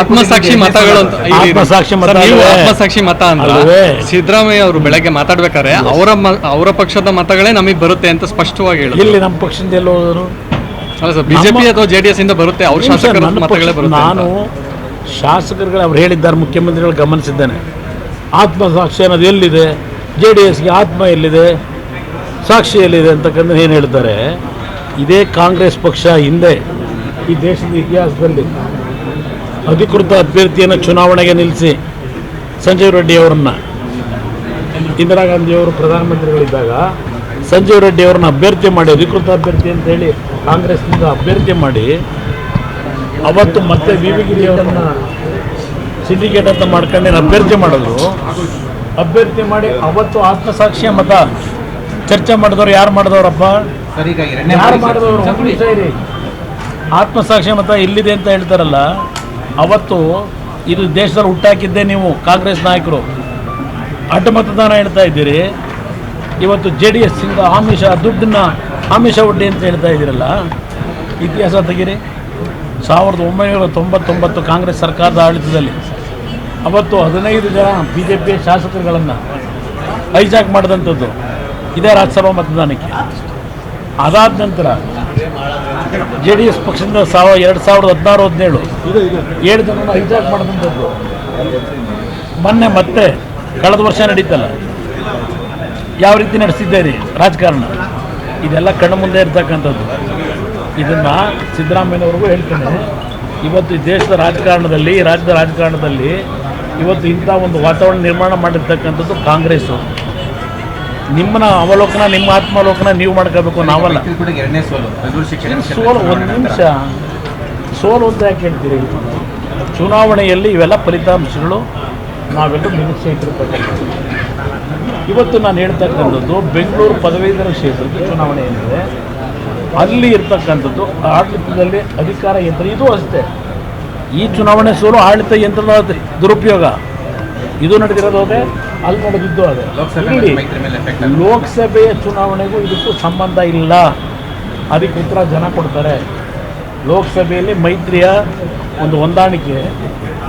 ಆತ್ಮಸಾಕ್ಷಿ ಮತಗಳು ಅಂತ. ಆತ್ಮಸಾಕ್ಷಿ ಮತ ನೀವು ಆತ್ಮಸಾಕ್ಷಿ ಮತ ಅಂದ್ರೆ? ಸಿದ್ದರಾಮಯ್ಯ ಅವರು ಬೆಳಗ್ಗೆ ಮಾತಾಡ್ಬೇಕಾದ್ರೆ ಅವರ ಅವರ ಪಕ್ಷದ ಮತಗಳೇ ನಮಗೆ ಬರುತ್ತೆ ಅಂತ ಸ್ಪಷ್ಟವಾಗಿ ಹೇಳಿ ಇಲ್ಲಿ ನಮ್ಮ ಪಕ್ಷದಿಂದ ಎಲ್ಲ ಹೋದರು ಅಲ್ಲ ಸರ್ ಬಿಜೆಪಿ ಅಥವಾ ಜೆಡಿಎಸ್ ಇಂದ ಬರುತ್ತೆ ಅವ್ರ ಶಾಸಕರ ಮತಗಳೇ ಬರುತ್ತೆ ನಾನು ಶಾಸಕರುಗಳು ಅವ್ರು ಹೇಳಿದ್ದಾರೆ ಮುಖ್ಯಮಂತ್ರಿಗಳು ಗಮನಿಸಿದ್ದೇನೆ. ಆತ್ಮಸಾಕ್ಷಿ ಅನ್ನೋದು ಎಲ್ಲಿದೆ? ಜೆ ಡಿ ಎಸ್ಗೆ ಆತ್ಮ ಎಲ್ಲಿದೆ? ಸಾಕ್ಷಿ ಎಲ್ಲಿದೆ ಅಂತಕ್ಕಂಥ ಏನು ಹೇಳ್ತಾರೆ? ಇದೇ ಕಾಂಗ್ರೆಸ್ ಪಕ್ಷ ಹಿಂದೆ ಈ ದೇಶದ ಇತಿಹಾಸದಲ್ಲಿ. ಅಧಿಕೃತ ಅಭ್ಯರ್ಥಿಯನ್ನು ಚುನಾವಣೆಗೆ ನಿಲ್ಲಿಸಿ ಸಂಜೀವ್ ರೆಡ್ಡಿ ಅವರನ್ನು. ಇಂದಿರಾ ಗಾಂಧಿಯವರು ಪ್ರಧಾನಮಂತ್ರಿಗಳಿದ್ದಾಗ ಸಂಜೀವ್ ರೆಡ್ಡಿ ಅವರನ್ನು ಅಭ್ಯರ್ಥಿ ಮಾಡಿ ಅಧಿಕೃತ ಅಭ್ಯರ್ಥಿ ಅಂತ ಹೇಳಿ ಕಾಂಗ್ರೆಸ್ನಿಂದ ಅಭ್ಯರ್ಥಿ ಮಾಡಿ ಅವತ್ತು ಮತ್ತೆ ವಿ ವಿ ಗಿರಿಯವರನ್ನು ಸಿಂಡಿಕೇಟ್ ಅಂತ ಮಾಡ್ಕೊಂಡು ಅಭ್ಯರ್ಥಿ ಮಾಡಿದ್ರು. ಅಭ್ಯರ್ಥಿ ಮಾಡಿ ಅವತ್ತು ಆತ್ಮಸಾಕ್ಷಿಯ ಮತ ಚರ್ಚೆ ಮಾಡಿದವರು ಯಾರು ಮಾಡಿದವ್ರಪ್ಪ? ಯಾರು ಮಾಡಿದವರು? ಆತ್ಮಸಾಕ್ಷಿ ಮತ ಇಲ್ಲಿದೆ ಅಂತ ಹೇಳ್ತಾರಲ್ಲ ಅವತ್ತು ಇದು ದೇಶದಲ್ಲಿ ಹುಟ್ಟಾಕಿದ್ದೆ ನೀವು ಕಾಂಗ್ರೆಸ್ ನಾಯಕರು. ಅಡ್ಡ ಮತದಾನ ಹೇಳ್ತಾ ಇದ್ದೀರಿ. ಇವತ್ತು ಜೆ ಡಿ ಎಸ್ ಇಂದ ಆಮಿಷ, ದುಡ್ಡನ್ನ ಆಮಿಷ ಒಡ್ಡಿ ಅಂತ ಹೇಳ್ತಾ ಇದ್ದೀರಲ್ಲ, ಇತಿಹಾಸ ತೆಗೀರಿ. ಸಾವಿರದ ಒಂಬೈನೂರ ತೊಂಬತ್ತೊಂಬತ್ತು ಕಾಂಗ್ರೆಸ್ ಸರ್ಕಾರದ ಆಡಳಿತದಲ್ಲಿ ಅವತ್ತು ಹದಿನೈದು ಜನ ಬಿ ಜೆ ಪಿ ಶಾಸಕರುಗಳನ್ನು ಹೈಜಾಕ್ ಮಾಡಿದಂಥದ್ದು ಇದೇ ರಾಜ್ಯಸಭಾ ಮತದಾನಕ್ಕೆ. ಅದಾದ ನಂತರ ಜೆ ಡಿ ಎಸ್ ಪಕ್ಷದಿಂದ ಸಾವ ಎರಡು ಸಾವಿರದ ಹದಿನಾರು, ಹದಿನೇಳು. ಏಳು ಜನ ಹೈಜಾಕ್ ಮಾಡಿದಂಥದ್ದು. ಮೊನ್ನೆ ಮತ್ತೆ ಕಳೆದ ವರ್ಷ ನಡೀತಲ್ಲ. ಯಾವ ರೀತಿ ನಡೆಸಿದ್ದೀರಿ ರಾಜಕಾರಣ? ಇದೆಲ್ಲ ಕಣ್ಣು ಮುಂದೆ ಇರ್ತಕ್ಕಂಥದ್ದು. ಇದನ್ನು ಸಿದ್ದರಾಮಯ್ಯನವ್ರಿಗೂ ಹೇಳ್ತೇನೆ. ಇವತ್ತು ದೇಶದ ರಾಜಕಾರಣದಲ್ಲಿ ರಾಜ್ಯದ ರಾಜಕಾರಣದಲ್ಲಿ ಇವತ್ತು ಇಂಥ ಒಂದು ವಾತಾವರಣ ನಿರ್ಮಾಣ ಮಾಡಿರ್ತಕ್ಕಂಥದ್ದು ಕಾಂಗ್ರೆಸ್ಸು. ನಿಮ್ಮನ್ನ ಅವಲೋಕನ ನಿಮ್ಮ ಆತ್ಮಾವಲೋಕನ ನೀವು ಮಾಡ್ಕೋಬೇಕು ನಾವಲ್ಲ. ಎರಡನೇ ಸೋಲು. ಸೋಲು ಒಂದು ನಿಮಿಷ. ಸೋಲು ಅಂತ ಯಾಕೆ ಹೇಳ್ತೀರಿ? ಚುನಾವಣೆಯಲ್ಲಿ ಇವೆಲ್ಲ ಫಲಿತಾಂಶಗಳು ನಾವೆಲ್ಲರೂ ನಿರೀಕ್ಷೆ ಇಟ್ಟಿರ್ತಕ್ಕಂಥದ್ದು ಇವತ್ತು ನಾನು ಹೇಳ್ತಕ್ಕಂಥದ್ದು ಬೆಂಗಳೂರು ಪದವೀಧರ ಕ್ಷೇತ್ರದ ಚುನಾವಣೆ ಏನಿದೆ ಅಲ್ಲಿ ಇರ್ತಕ್ಕಂಥದ್ದು ಆಡಳಿತದಲ್ಲಿ ಅಧಿಕಾರ ಯಂತ್ರ ಇದು ಅಷ್ಟೇ. ಈ ಚುನಾವಣೆ ಸೋಲು ಆಡಳಿತ ಯಂತ್ರದ ದುರುಪಯೋಗ. ಇದು ನಡೆದಿರೋದು ಅದೇ ಅಲ್ಲಿ ನಡೆದಿದ್ದು ಅದೇ. ಲೋಕಸಭೆಯ ಚುನಾವಣೆಗೂ ಇದಕ್ಕೂ ಸಂಬಂಧ ಇಲ್ಲ. ಅದಕ್ಕೆ ಉತ್ತರ ಜನ ಕೊಡ್ತಾರೆ. ಲೋಕಸಭೆಯಲ್ಲಿ ಮೈತ್ರಿಯ ಒಂದು ಹೊಂದಾಣಿಕೆ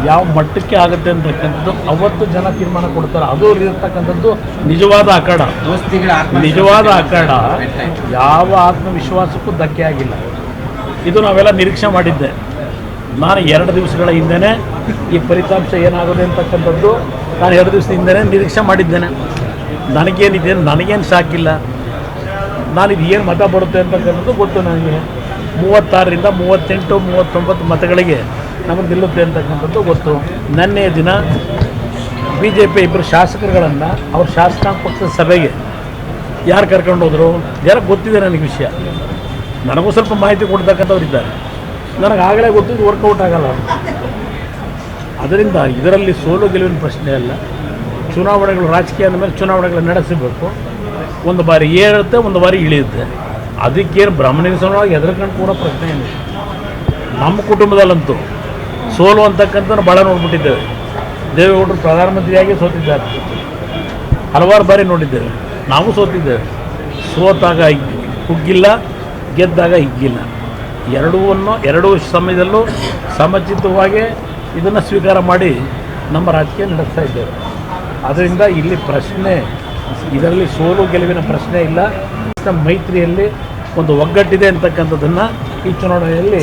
ಯಾವ ಮಟ್ಟಕ್ಕೆ ಆಗುತ್ತೆ ಅಂತಕ್ಕಂಥದ್ದು ಅವತ್ತು ಜನ ತೀರ್ಮಾನ ಕೊಡ್ತಾರೆ. ಅದು ಇರ್ತಕ್ಕಂಥದ್ದು ನಿಜವಾದ ಅಖಾಡ. ನಿಜವಾದ ಅಖಾಡ. ಯಾವ ಆತ್ಮವಿಶ್ವಾಸಕ್ಕೂ ಧಕ್ಕೆ ಆಗಿಲ್ಲ. ಇದು ನಾವೆಲ್ಲ ನಿರೀಕ್ಷೆ ಮಾಡಿದ್ದೆ. ನಾನು ಎರಡು ದಿವಸಗಳ ಹಿಂದೆ ಈ ಫಲಿತಾಂಶ ಏನಾಗುತ್ತೆ ಅಂತಕ್ಕಂಥದ್ದು ನಾನು ಎರಡು ದಿವಸದ ಹಿಂದೆ ನಿರೀಕ್ಷೆ ಮಾಡಿದ್ದೇನೆ. ನನಗೇನಿದೆ, ನನಗೇನು ಸಾಕಿಲ್ಲ. ನಾನು ಇದು ಏನು ಮತ ಬರುತ್ತೆ ಅಂತಕ್ಕಂಥದ್ದು ಗೊತ್ತು ನನಗೆ. ಮೂವತ್ತಾರರಿಂದ ಮೂವತ್ತೆಂಟು, ಮೂವತ್ತೊಂಬತ್ತು ಮತಗಳಿಗೆ ನಮಗೆ ನಿಲ್ಲುತ್ತೆ ಅಂತಕ್ಕಂಥದ್ದು ಗೊತ್ತು. ನಿನ್ನೆಯ ದಿನ ಬಿ ಜೆ ಪಿ ಇಬ್ಬರು ಶಾಸಕರುಗಳನ್ನು ಅವ್ರ ಶಾಸಕಾಂಗ ಪಕ್ಷದ ಸಭೆಗೆ ಯಾರು ಕರ್ಕೊಂಡು ಹೋದರು ಯಾರು ಗೊತ್ತಿದೆ ನನಗೆ ವಿಷಯ. ನನಗೂ ಸ್ವಲ್ಪ ಮಾಹಿತಿ ಕೊಡ್ತಕ್ಕಂಥವ್ರು ಇದ್ದಾರೆ ನನಗೆ ಆಗಲೇ ಗೊತ್ತು, ಇದು ವರ್ಕೌಟ್ ಆಗಲ್ಲ ಅದರಿಂದ ಇದರಲ್ಲಿ ಸೋಲು ಗೆಲುವಿನ ಪ್ರಶ್ನೆ ಅಲ್ಲ. ಚುನಾವಣೆಗಳು ರಾಜಕೀಯ ಅಂದಮೇಲೆ ಚುನಾವಣೆಗಳು ನಡೆಸಬೇಕು. ಒಂದು ಬಾರಿ ಏರುತ್ತೆ, ಒಂದು ಬಾರಿ ಇಳಿಯುತ್ತೆ. ಅದಕ್ಕೇನು ಬ್ರಹ್ಮನಿಸವಾಗಿ ಹೆದರ್ಕೊಂಡು ಕೂಡ ಪ್ರಶ್ನೆ ಏನಿಲ್ಲ ನಮ್ಮ ಕುಟುಂಬದಲ್ಲಂತೂ ಸೋಲು ಅಂತಕ್ಕಂಥ ಭಾಳ ನೋಡ್ಬಿಟ್ಟಿದ್ದೇವೆ. ದೇವೇಗೌಡರು ಪ್ರಧಾನಮಂತ್ರಿಯಾಗಿ ಸೋತಿದ್ದಾರೆ. ಹಲವಾರು ಬಾರಿ ನೋಡಿದ್ದೇವೆ. ನಾವು ಸೋತಿದ್ದೇವೆ. ಸೋತಾಗ ಹಿಗ್ಗಿಲ್ಲ, ಗೆದ್ದಾಗ ಹಿಗ್ಗಿಲ್ಲ. ಎರಡೂವನ್ನು, ಎರಡೂ ಸಮಯದಲ್ಲೂ ಸಮಚಿತವಾಗಿ ಇದನ್ನು ಸ್ವೀಕಾರ ಮಾಡಿ ನಮ್ಮ ರಾಜಕೀಯ ನಡೆಸ್ತಾ ಇದ್ದೇವೆ. ಅದರಿಂದ ಇಲ್ಲಿ ಪ್ರಶ್ನೆ, ಇದರಲ್ಲಿ ಸೋಲು ಗೆಲುವಿನ ಪ್ರಶ್ನೆ ಇಲ್ಲ. ಮೈತ್ರಿಯಲ್ಲಿ ಒಂದು ಒಗ್ಗಟ್ಟಿದೆ ಅಂತಕ್ಕಂಥದ್ದನ್ನು ಈ ಚುನಾವಣೆಯಲ್ಲಿ